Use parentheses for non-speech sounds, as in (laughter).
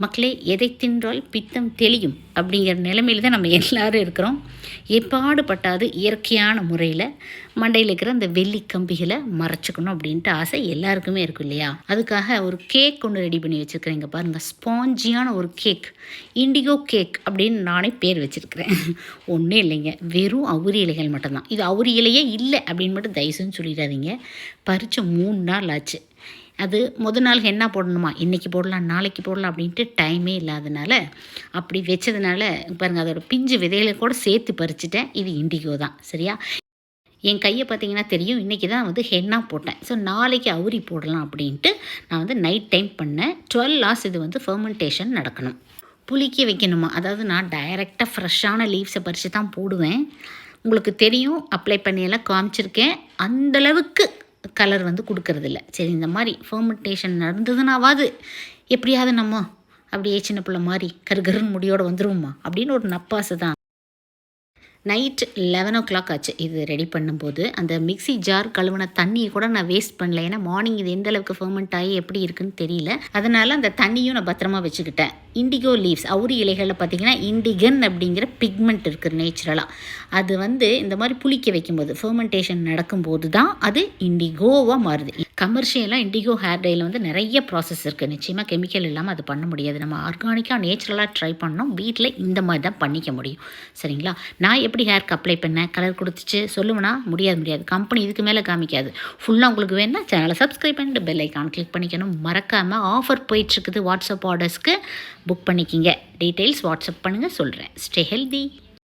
மக்களே எதை தின்றால் பித்தம் தெளியும்? அப்படிங்கிற நிலைமையில தான் நம்ம எல்லாரும் இருக்கிறோம். எப்பாடு பட்டாது இயற்கையான முறையில் மண்டையில் இருக்கிற அந்த வெள்ளி கம்பிகளை மறைச்சிக்கணும் அப்படின்ட்டு ஆசை எல்லாருக்குமே இருக்கும் இல்லையா? அதுக்காக ஒரு கேக் ஒன்று ரெடி பண்ணி வச்சுருக்கிறேங்க பாருங்கள் ஸ்பாஞ்சியான ஒரு கேக். இண்டிகோ கேக் அப்படின்னு நானே பேர் வச்சுருக்கிறேன். (laughs) ஒன்றும் இல்லைங்க. வெறும் அவுரி இலைகள் மட்டும்தான். இது அவுரி இலையே இல்லை அப்படின்னு மட்டும் தயவுசெய்து சொல்லிடாதீங்க. பறித்து மூணு நாள் ஆச்சு. அது முத நாள் என்ன போடணுமா? இன்றைக்கி போடலாம் நாளைக்கு போடலாம் அப்படின்ட்டு டைமே இல்லாதனால அப்படி வச்சதுனால பாருங்கள் அதோட பிஞ்சு விதைகளை கூட சேர்த்து பறிச்சிட்டேன். இது இண்டிகோ தான் சரியா? என் கையை பார்த்தீங்கன்னா தெரியும் இன்றைக்கி தான் வந்து ஹென்னா போட்டேன். ஸோ நாளைக்கு அவுரி போடலாம் அப்படின்ட்டு நான் வந்து நைட் டைம் பண்ணேன். டுவெல் ஹார்ஸ் இது வந்து ஃபெர்மெண்டேஷன் நடக்கணும். புளிக்க வைக்கணுமா? அதாவது நான் டைரெக்டாக ஃப்ரெஷ்ஷான லீவ்ஸை பறித்து தான் போடுவேன். உங்களுக்கு தெரியும் அப்ளை பண்ணியெல்லாம் காமிச்சிருக்கேன். அந்தளவுக்கு கலர் வந்து கொடுக்கறதில்ல. சரி இந்த மாதிரி ஃபர்மெண்டேஷன் நடந்ததுனாவாது எப்படியாவது நம்ம அப்படியே சின்ன பிள்ளை மாதிரி கருகருன்னு முடியோடு வந்துருவோமா? அப்படின்னு ஒரு நப்பாசை தான். நைட் லெவன் ஓ கிளாக் ஆச்சு. இது ரெடி பண்ணும்போது அந்த மிக்ஸி ஜார் கழுவின தண்ணியை கூட நான் வேஸ்ட் பண்ணல. ஏன்னா மார்னிங் இது எந்த அளவுக்கு ஃபெர்மெண்ட் ஆகி எப்படி இருக்குன்னு தெரியல. அதனால் அந்த தண்ணியும் நான் பத்திரமா வச்சுக்கிட்டேன். இண்டிகோ லீவ்ஸ் அவுரி இலைகளில் பார்த்தீங்கன்னா இண்டிகன் அப்படிங்கிற பிக்மெண்ட் இருக்குது நேச்சுரலாக அது வந்து இந்த மாதிரி புளிக்க வைக்கும்போது ஃபர்மெண்டேஷன் நடக்கும்போது தான் அது இண்டிகோவாக மாறுது. கமர்ஷியலாக இண்டிகோ ஹேர் டையில் வந்து நிறைய ப்ராசஸ் இருக்குது நிச்சயமாக கெமிக்கல் இல்லாமல் அது பண்ண முடியாது. நம்ம ஆர்கானிக்காக நேச்சுரலாக ட்ரை பண்ணோம். வீட்டில் இந்த மாதிரி தான் பண்ணிக்க முடியும். சரிங்களா? நான் எப்படி ஹேருக்கு அப்ளை பண்ணேன்? கலர் கொடுத்துச்சு. சொல்லுவேன்னா முடியாது முடியாது. கம்பெனி இதுக்கு மேலே காமிக்காது. ஃபுல்லாக உங்களுக்கு வேணால் சேனலை சப்ஸ்கிரைப் பண்ணிட்டு பெல் ஐக்கான் கிளிக் பண்ணிக்கணும். மறக்காமல் ஆஃபர் போயிட்டுருக்குது வாட்ஸ்அப் ஆர்டர்ஸ்க்கு புக் பண்ணிக்கிங்க. டீட்டெயில்ஸ் வாட்ஸ்அப் பண்ணுங்கள் சொல்கிறேன் ஸ்டே ஹெல்தி